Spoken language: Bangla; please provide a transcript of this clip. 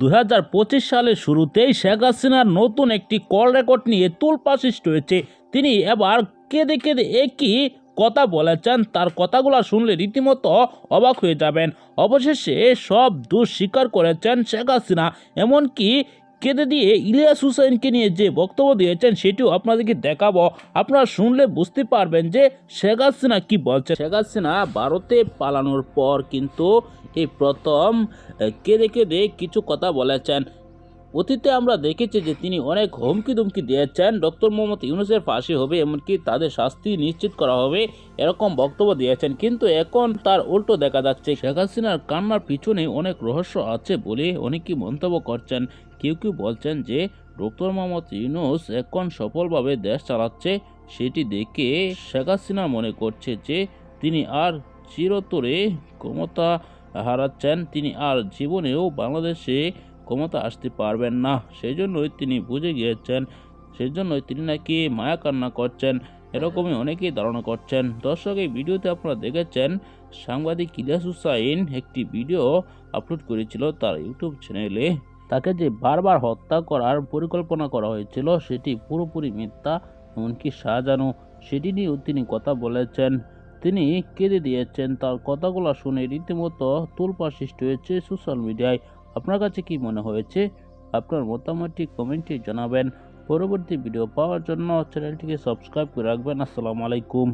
দুই সালের শুরুতেই শেখ হাসিনার নতুন একটি কল রেকর্ড নিয়ে তুলপা সৃষ্টি হয়েছে। তিনি এবার কেঁদে কেঁদে একই কথা বলেছেন, তার কথাগুলো শুনলে রীতিমতো অবাক হয়ে যাবেন। অবশেষে সব দোষ স্বীকার করেছেন শেখ হাসিনা, এমনকি কেঁদে দিয়ে ইলিয়াস হুসেনকে নিয়ে যে বক্তব্য দিয়েছেন, সেটিও আপনাদেরকে দেখাবো। আপনারা শুনলে বুঝতে পারবেন যে শেখ হাসিনা কী বলছে। শেখ হাসিনা ভারতে পালানোর পর কিন্তু এই প্রথম কেঁদে কেঁদে কিছু কথা বলেছেন। অতীতে আমরা দেখেছি যে তিনি অনেক হুমকি দুমকি দিয়েছেন। ডক্টর মোহাম্মদ ইউনুসের ফাঁসি হবে, এমনকি তাদের শাস্তি নিশ্চিত করা হবে এরকম বক্তব্য দিয়েছেন। কিন্তু এখন তার উল্টো দেখা যাচ্ছে। শেখ হাসিনার কান্নার পিছনে অনেক রহস্য আছে বলে অনেকেই মন্তব্য করছেন। কেউ কেউ বলছেন যে ডক্টর মোহাম্মদ ইউনুস এখন সফলভাবে দেশ চালাচ্ছে, সেটি দেখে শেখ হাসিনা মনে করছে যে তিনি আর চিরতরে ক্ষমতা হারাচ্ছেন। তিনি আর জীবনেও বাংলাদেশে ক্ষমতা আসতে পারবেন না। সেই জন্যই তিনি বুঝে গিয়েছেন সেই জন্যই তিনি নাকি মায়া কান্না করছেন, এরকমই অনেকেই ধারণা করছেন। দর্শক, এই ভিডিওতে আপনারা দেখেছেন, সাংবাদিক ইলিয়াস হুসাইন একটি ভিডিও আপলোড করেছিল তার ইউটিউব চ্যানেলে। তাকে যে বারবার হত্যা করার পরিকল্পনা করা হয়েছিল, সেটি পুরোপুরি মিথ্যা, এমনকি সাজানো, সেটি নিয়েও তিনি কথা বলেছেন। তিনি কেঁদে দিয়েছেন, তার কথাগুলো শুনে রীতিমতো তুলপা সৃষ্টি হয়েছে সোশ্যাল মিডিয়ায়। আপনার কাছে কি মনে হয়েছে? আপনার মতামতটি কমেন্টে জানাবেন। পরবর্তী ভিডিও পাওয়ার জন্য চ্যানেলটিকে সাবস্ক্রাইব করে রাখবেন। আসসালামু আলাইকুম।